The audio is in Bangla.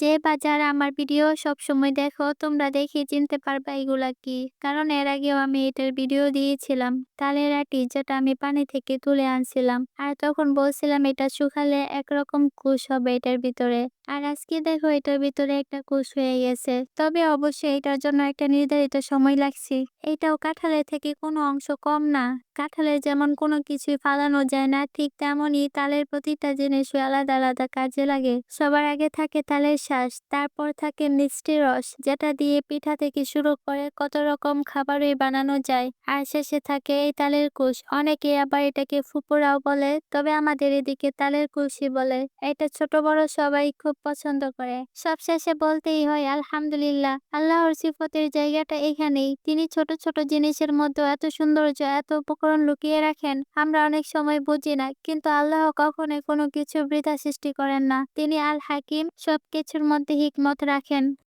যে বা যারা আমার ভিডিও সবসময় দেখো, তোমরা দেখে চিনতে পারবা এগুলা কি। কারণ এর আগেও আমি এটার ভিডিও দিয়েছিলাম। তালের আটি যেটা আমি পানি থেকে তুলে আনছিলাম। আর তখন বলছিলাম এটা শুকালে একরকম কুশ হবে এটার ভিতরে। আর আজকে দেখো এটার ভিতরে একটা কুশ হয়ে গেছে। তবে অবশ্যই এটার জন্য একটা নির্ধারিত সময় লাগছে। এটাও কাঁঠালের থেকে কোনো অংশ কম না। কাঁঠালের যেমন কোনো কিছুই ফালানো যায় না, ঠিক তেমনই তালের প্রতিটা জিনিসই আলাদা আলাদা কাজে লাগে। সবার আগে থাকে তালের শ্বাস তারপর থাকে মিষ্টি রস, যেটা দিয়ে পিঠা থেকে শুরু করে কত রকম খাবারই বানানো যায়। আর শেষে থাকে এই তালের কুশ। অনেকে আবার এটাকে ফুপুরাও বলে, তবে আমাদের এদিকে তালের কুশি বলে। এটা ছোট বড় সবাই খুব পছন্দ করে। সবশেষে বলতেই হয়, আলহামদুলিল্লাহ, আল্লাহর সিফতের জায়গাটা এখানেই। তিনি ছোট ছোট জিনিসের মধ্যে এত সৌন্দর্য, এত উপকরণ লুকিয়ে রাখেন, আমরা অনেক সময় বুঝি না। কিন্তু আল্লাহ কখনোই কোনো কিছু বৃথা সৃষ্টি করেন না। তিনি আল হাকিম সবকিছুর মধ্যে হিকমত রাখেন।